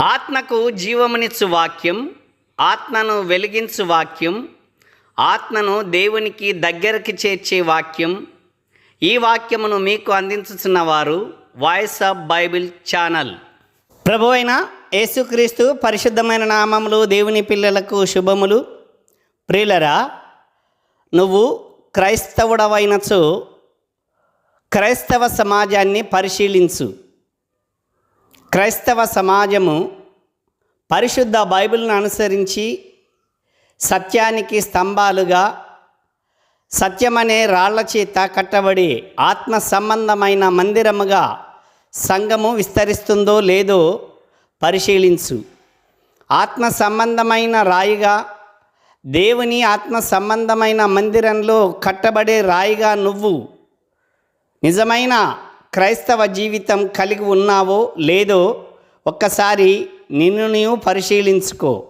ఆత్మకు జీవమునిచ్చు వాక్యం ఆత్మను వెలిగించు వాక్యం ఆత్మను దేవునికి దగ్గరికి చేర్చే వాక్యం. ఈ వాక్యమును మీకు అందించుతున్న వారు వాయిస్ ఆఫ్ బైబిల్ ఛానల్. ప్రభు అయిన యేసుక్రీస్తు పరిశుద్ధమైన నామములు దేవుని పిల్లలకు శుభములు. ప్రియులరా నువ్వు క్రైస్తవుడవైనచు క్రైస్తవ సమాజాన్ని పరిశీలించు. క్రైస్తవ సమాజము పరిశుద్ధ బైబిల్ను అనుసరించి సత్యానికి స్తంభాలుగా సత్యమనే రాళ్ళ చేత కట్టబడి ఆత్మ సంబంధమైన మందిరముగా సంఘము విస్తరిస్తుందో లేదో పరిశీలించు. ఆత్మ సంబంధమైన రాయిగా దేవుని ఆత్మ సంబంధమైన మందిరంలో కట్టబడే రాయిగా నువ్వు నిజమైన క్రైస్తవ జీవితం కలిగి ఉన్నావో లేదో ఒక్కసారి నిన్ను నీవు పరిశీలించుకో.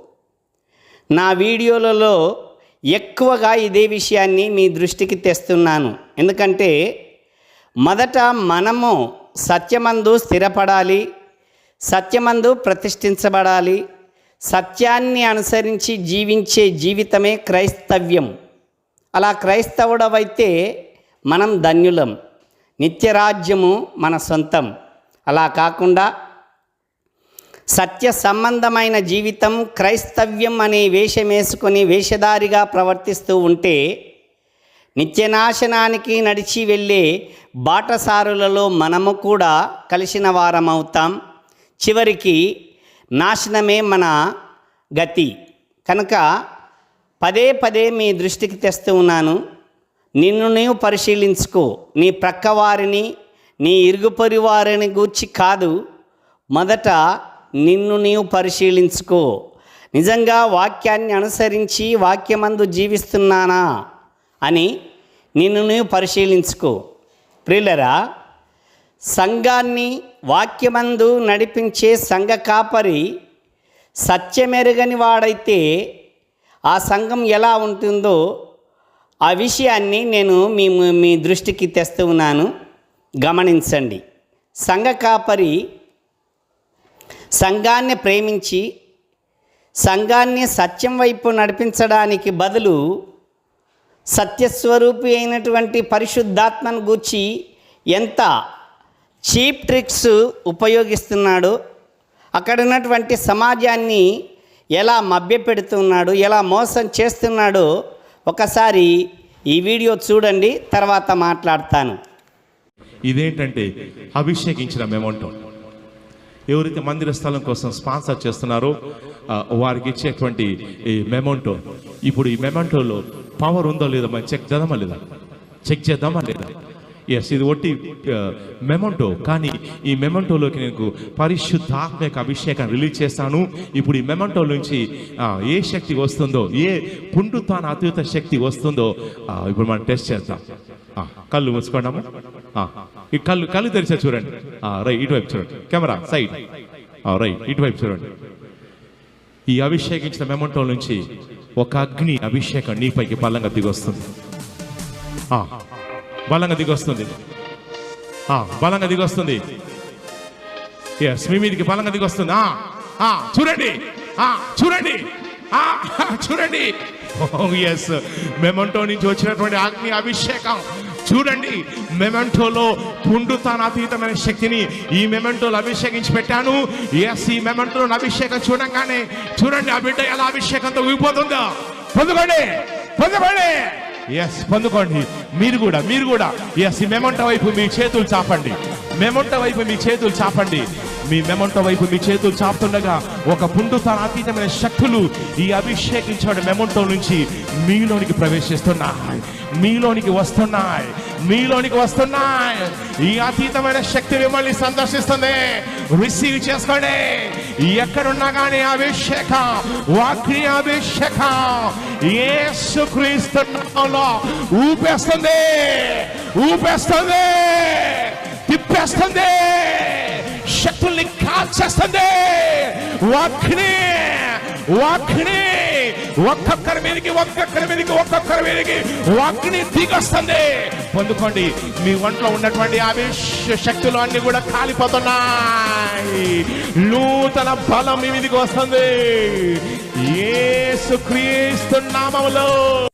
నా వీడియోలలో ఎక్కువగా ఇదే విషయాన్ని మీ దృష్టికి తెస్తున్నాను. ఎందుకంటే మొదట మనము సత్యమందు స్థిరపడాలి సత్యమందు ప్రతిష్ఠించబడాలి సత్యాన్ని అనుసరించి జీవించే జీవితమే క్రైస్తవ్యం. అలా క్రైస్తవుడవైతే మనం ధన్యులం. నిత్యరాజ్యము మన సొంతం. అలా కాకుండా సత్య సంబంధమైన జీవితం క్రైస్తవ్యం అనే వేషం వేసుకొని వేషధారిగా ప్రవర్తిస్తూ ఉంటే నిత్యనాశనానికి నడిచి వెళ్ళే బాటసారులలో మనము కూడా కలిసిన వారమవుతాం. చివరికి నాశనమే మన గతి. కనుక పదే పదే మీ దృష్టికి తెస్తూ ఉన్నాను. నిన్ను నీవు పరిశీలించుకో. నీ ప్రక్కవారిని నీ ఇరుగు వారిని గూర్చి కాదు. మొదట నిన్ను నీవు పరిశీలించుకో. నిజంగా వాక్యాన్ని అనుసరించి వాక్యమందు జీవిస్తున్నానా అని నిన్ను నీవు పరిశీలించుకో. ప్రియులరా సంఘాన్ని వాక్యమందు నడిపించే సంఘ కాపరి సత్యమెరుగని వాడైతే ఆ సంఘం ఎలా ఉంటుందో ఆ విషయాన్ని నేను మీ మీ దృష్టికి తెస్తూ ఉన్నాను. గమనించండి. సంఘ కాపరి సంఘాన్ని ప్రేమించి సంఘాన్ని సత్యం వైపు నడిపించడానికి బదులు సత్యస్వరూపి అయినటువంటి పరిశుద్ధాత్మను గూర్చి ఎంత చీప్ ట్రిక్స్ ఉపయోగిస్తున్నాడో అక్కడ ఉన్నటువంటి సమాజాన్ని ఎలా మభ్యపెడుతున్నాడు ఎలా మోసం చేస్తున్నాడో ఒకసారి ఈ వీడియో చూడండి తర్వాత మాట్లాడతాను. ఇదేంటంటే అభిషేకించిన మెమోంటో. ఎవరైతే మందిర స్థలం కోసం స్పాన్సర్ చేస్తున్నారో వారికి ఇచ్చేటువంటి ఈ మెమోంటో. ఇప్పుడు ఈ మెమోంటోలో పవర్ ఉందో లేదో మనం చెక్ చేద్దామా లేదా? చెక్ చేద్దామా లేదా? ఎస్ ఇది ఒట్టి మెమంటో కానీ ఈ మెమంటోలోకి నేను పరిశుద్ధాత్మ యొక్క అభిషేకం రిలీజ్ చేస్తాను. ఇప్పుడు ఈ మెమంటో నుంచి ఏ శక్తి వస్తుందో ఏ పుండుతాన అత్యుత శక్తి వస్తుందో ఇప్పుడు మనం టెస్ట్ చేద్దాం. కళ్ళు మూసుకోండమ్మా ఈ కళ్ళు కళ్ళు తెరిచే చూడండి. రైట్ ఇటువైపు చూడండి. Camera side. రైట్ ఇటువైపు చూడండి. ఈ అభిషేకించిన మెమంటో నుంచి ఒక అగ్ని అభిషేకం నీపైకి బలంగా దిగొస్తుంది. ఆ, బలంగా దిగొస్తుంది. బలంగా దిగొస్తుంది. ఎస్ మీ మీదకి బలంగా దిగొస్తుంది. చూడండి. చూడండి. చూడండి. Oh, ఎస్ మెమంటో నుంచి వచ్చినటువంటి అగ్ని అభిషేకం. చూడండి మెమెంటోలో పుండుతాన అతీతమైన శక్తిని ఈ మెమెంటోలో అభిషేకించి పెట్టాను. ఎస్ ఈ మెమెంటోలో అభిషేకం చూడంగానే చూడండి ఆ బిడ్డ ఎలా అభిషేకంతో ఊగిపోతుందో. పొందుకోండి పొందుకోండి. ఎస్ పొందుకోండి. మీరు కూడా మీరు కూడా. ఎస్ ఈ మెమంట వైపు మీ చేతులు చాపండి. మెమంట వైపు మీ చేతులు చాపండి. మీ మెమంట వైపు మీ చేతులు చాపుతుండగా ఒక పుండుతాన అతీతమైన శక్తులు ఈ అభిషేకించబడిన మెమంటో నుంచి మీలోనికి ప్రవేశిస్తున్నాయి. మీలోనికి వస్తున్నాయి. మీలోనికి వస్తున్నాయి. ఈ అతీతమైన శక్తి మిమ్మల్ని సందర్శిస్తుంది. రిసీవ్ చేసుకోండి. ఎక్కడున్నా కానీ అభిషేకం వాక్య అభిషేకం. ఏసు క్రీస్తు ఊపేస్తుంది. ఊపేస్తుంది. తిప్పేస్తుంది. శక్తుల్ని కాల్చేస్తుంది. వాక్ని వాక్ని ఒక్కొక్కరి మీదకి ఒక్కొక్కరి మీదకి ఒక్కొక్కరి మీదకి. అగ్ని దిగొస్తుంది. పొందుకోండి. మీ ఒంట్లో ఉన్నటువంటి ఆవేశ శక్తులు అన్ని కూడా కాలిపోతున్నాయి. నూతన బలం మీ మీదకి వస్తుంది. యేసు నామములో.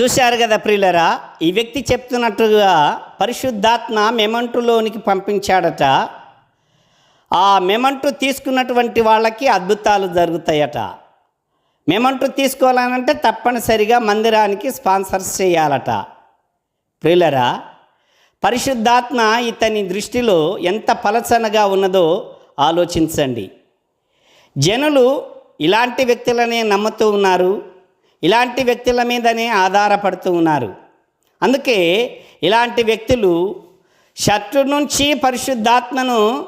చూశారు కదా ప్రియులరా ఈ వ్యక్తి చెప్తున్నట్టుగా పరిశుద్ధాత్మ మెమంటులోనికి పంపించాడట. ఆ మెమంటు తీసుకున్నటువంటి వాళ్ళకి అద్భుతాలు జరుగుతాయట. మేమంటూ తీసుకోవాలనంటే తప్పనిసరిగా మందిరానికి స్పాన్సర్స్ చేయాలట. ప్రియులరా పరిశుద్ధాత్మ ఇతని దృష్టిలో ఎంత పలచనగా ఉన్నదో ఆలోచించండి. జనులు ఇలాంటి వ్యక్తులనే నమ్ముతూ ఉన్నారు ఇలాంటి వ్యక్తుల మీదనే ఆధారపడుతూ ఉన్నారు. అందుకే ఇలాంటి వ్యక్తులు శత్రు నుంచి పరిశుద్ధాత్మను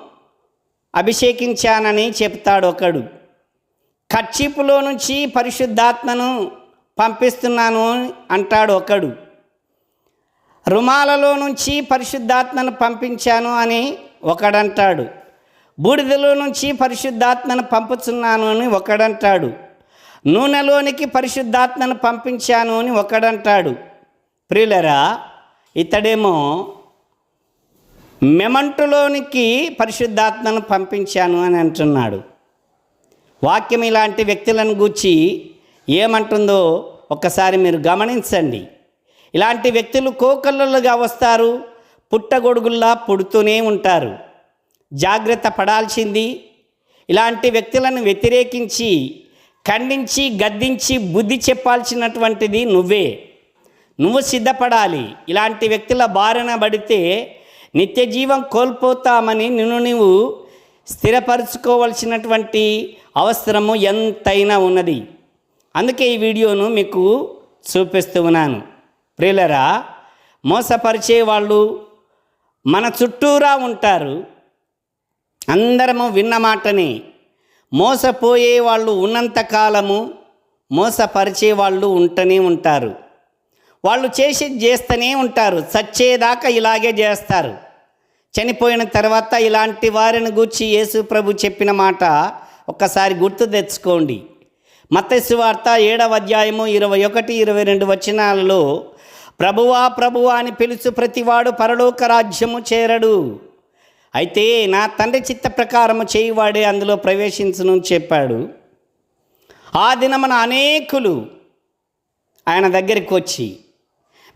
అభిషేకించానని చెప్తాడు ఒకడు కచ్చిపులో నుంచి పరిశుద్ధాత్మను పంపిస్తున్నాను అంటాడు ఒకడు. రుమాలలో నుంచి పరిశుద్ధాత్మను పంపించాను అని ఒకడంటాడు. బూడిదలో నుంచి పరిశుద్ధాత్మను పంపుతున్నాను అని ఒకడంటాడు. నూనెలోనికి పరిశుద్ధాత్మను పంపించాను అని ఒకడంటాడు. ప్రియులరా ఇతడేమో మెమంటులోనికి పరిశుద్ధాత్మను పంపించాను అని అంటున్నాడు. వాక్యం ఇలాంటి వ్యక్తులను గూర్చి ఏమంటుందో ఒక్కసారి మీరు గమనించండి. ఇలాంటి వ్యక్తులు కోకల్లుగా వస్తారు పుట్టగొడుగుల్లా పుడుతూనే ఉంటారు. జాగ్రత్త పడాల్సింది ఇలాంటి వ్యక్తులను వ్యతిరేకించి ఖండించి గద్దించి బుద్ధి చెప్పాల్సినటువంటిది నువ్వే. నువ్వు సిద్ధపడాలి. ఇలాంటి వ్యక్తుల బారిన పడితే నిత్య జీవం కోల్పోతామని నిన్ను నువ్వు స్థిరపరుచుకోవలసినటువంటి అవసరము ఎంతైనా ఉన్నది. అందుకే ఈ వీడియోను మీకు చూపిస్తూ ఉన్నాను. ప్రియులరా మోసపరిచే వాళ్ళు మన చుట్టూరా ఉంటారు. అందరము విన్న మాటని. మోసపోయే వాళ్ళు ఉన్నంతకాలము మోసపరిచే వాళ్ళు ఉంటూనే ఉంటారు. వాళ్ళు చేసి చేస్తూనే ఉంటారు. చచ్చేదాకా ఇలాగే చేస్తారు. చనిపోయిన తర్వాత ఇలాంటి వారిని గూర్చి యేసు ప్రభు చెప్పిన మాట ఒక్కసారి గుర్తు తెచ్చుకోండి. మత్స్యవార్త ఏడవ అధ్యాయము ఇరవై ఒకటి ఇరవై రెండు వచనాలలో ప్రభువా ప్రభువా అని పిలుచు ప్రతివాడు పరలోక రాజ్యము చేరడు. అయితే నా తండ్రి చిత్త ప్రకారము చేయువాడే అందులో ప్రవేశించును చెప్పాడు. ఆ దినమున అనేకులు ఆయన దగ్గరికి వచ్చి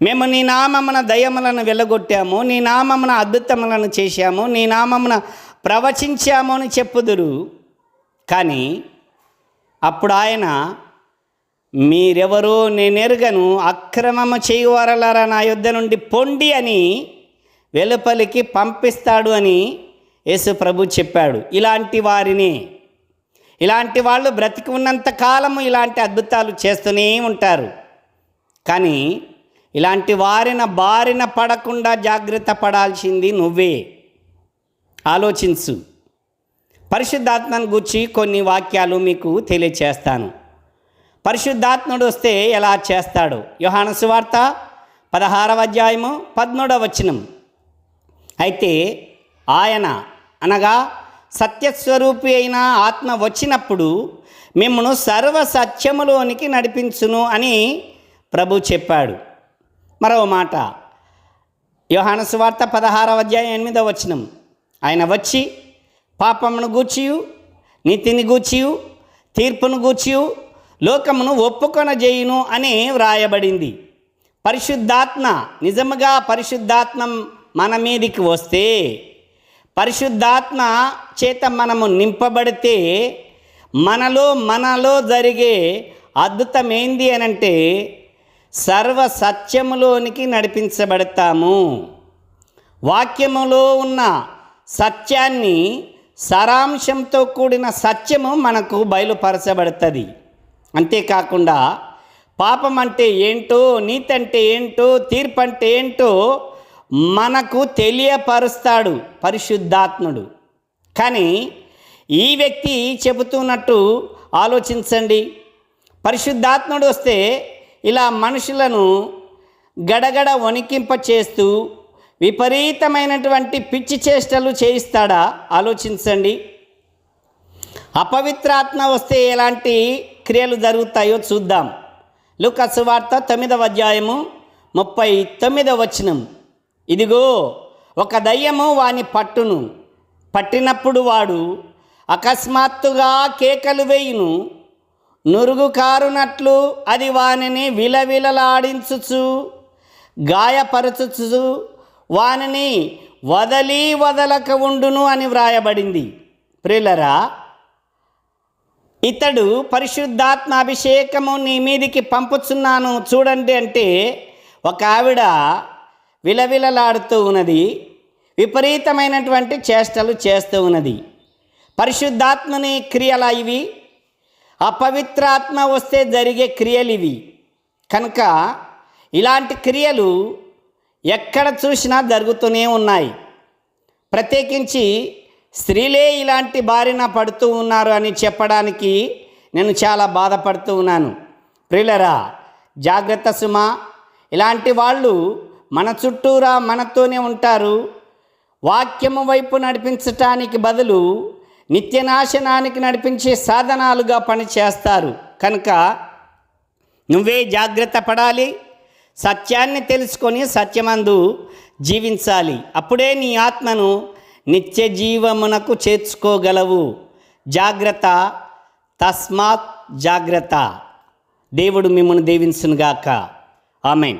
మేము నీ నామమున దయములను వెళ్ళగొట్టాము నీ నామమున అద్భుతములను చేశాము నీ నామమున ప్రవచించాము అని చెప్పుదురు. కానీ అప్పుడు ఆయన మీరెవరో నేనెరుగను అక్రమము చేయువారలారా నా యుద్ధ నుండి పొండి అని వెలుపలికి పంపిస్తాడు అని యేసు ప్రభు చెప్పాడు. ఇలాంటి వారిని ఇలాంటి వాళ్ళు బ్రతికి ఉన్నంత కాలము ఇలాంటి అద్భుతాలు చేస్తూనే ఉంటారు. కానీ ఇలాంటి వారిన బారిన పడకుండా జాగ్రత్త పడాల్సింది నువ్వే. ఆలోచించు. పరిశుద్ధాత్మను గూర్చి కొన్ని వాక్యాలు మీకు తెలియచేస్తాను. పరిశుద్ధాత్ముడు వస్తే ఎలా చేస్తాడు? యోహాను సువార్త పదహారవ అధ్యాయము పద్మూడవ వచనం. అయితే ఆయన అనగా సత్యస్వరూపి అయిన ఆత్మ వచ్చినప్పుడు మిమ్మను సర్వ సత్యములోనికి నడిపించును అని ప్రభు చెప్పాడు. మరో మాట. యోహాను సువార్త పదహారవ అధ్యాయం ఎనిమిదవ వచనం. ఆయన వచ్చి పాపమును గూర్చియు నీతిని గూర్చియు తీర్పును గూర్చియు లోకమును ఒప్పుకొన చేయును అని వ్రాయబడింది. పరిశుద్ధాత్మ నిజముగా పరిశుద్ధాత్మ మన మీదికి వస్తే పరిశుద్ధాత్మ చేత మనము నింపబడితే మనలో మనలో జరిగే అద్భుతం ఏంది అనంటే సర్వ సత్యములోనికి నడిపించబడతాము. వాక్యములో ఉన్న సత్యాన్ని సారాంశంతో కూడిన సత్యము మనకు బయలుపరచబడుతుంది. అంతేకాకుండా పాపం అంటే ఏంటో నీతి అంటే ఏంటో తీర్పు అంటే ఏంటో మనకు తెలియపరుస్తాడు పరిశుద్ధాత్ముడు. కానీ ఈ వ్యక్తి చెబుతున్నట్టు ఆలోచించండి. పరిశుద్ధాత్ముడు వస్తే ఇలా మనుషులను గడగడ వణికింప చేస్తూ విపరీతమైనటువంటి పిచ్చి చేష్టలు చేయిస్తాడా? ఆలోచించండి. అపవిత్రాత్మ వస్తే ఎలాంటి క్రియలు జరుగుతాయో చూద్దాం. లుకస్ వార్త తొమ్మిదవ అధ్యాయము ముప్పై తొమ్మిదవ వచనం. ఇదిగో ఒక దయ్యము వాని పట్టును పట్టినప్పుడు వాడు అకస్మాత్తుగా కేకలు వేయును. నురుగు కారునట్లు అది వానిని విలవిలలాడించుచు గాయపరచుచు వానిని వదలి వదలక ఉండును అని వ్రాయబడింది. ప్రిలరా ఇతడు పరిశుద్ధాత్మ అభిషేకము నీ మీదికి పంపుచున్నాను చూడండి అంటే ఒక ఆవిడ విలవిలలాడుతూ ఉన్నది విపరీతమైనటువంటి చేష్టలు చేస్తూ ఉన్నది. పరిశుద్ధాత్మని క్రియల ఇవి? అపవిత్రాత్మ వస్తే జరిగే క్రియలు ఇవి. కనుక ఇలాంటి క్రియలు ఎక్కడ చూసినా జరుగుతూనే ఉన్నాయి. ప్రత్యేకించి స్త్రీలే ఇలాంటి బారిన పడుతూ ఉన్నారు అని చెప్పడానికి నేను చాలా బాధపడుతూ ఉన్నాను. ప్రియులరా జాగ్రత్త సుమ. ఇలాంటి వాళ్ళు మన చుట్టూరా మనతోనే ఉంటారు. వాక్యము వైపు నడిపించటానికి బదులు నిత్యనాశనానికి నడిపించే సాధనాలుగా పనిచేస్తారు. కనుక నువ్వే జాగ్రత్త పడాలి. సత్యాన్ని తెలుసుకొని సత్యమందు జీవించాలి. అప్పుడే నీ ఆత్మను నిత్య జీవమునకు చేర్చుకోగలవు. జాగ్రత్త తస్మాత్ జాగ్రత్త. దేవుడు మిమ్మల్ని దీవించునుగాక. ఆమెన్.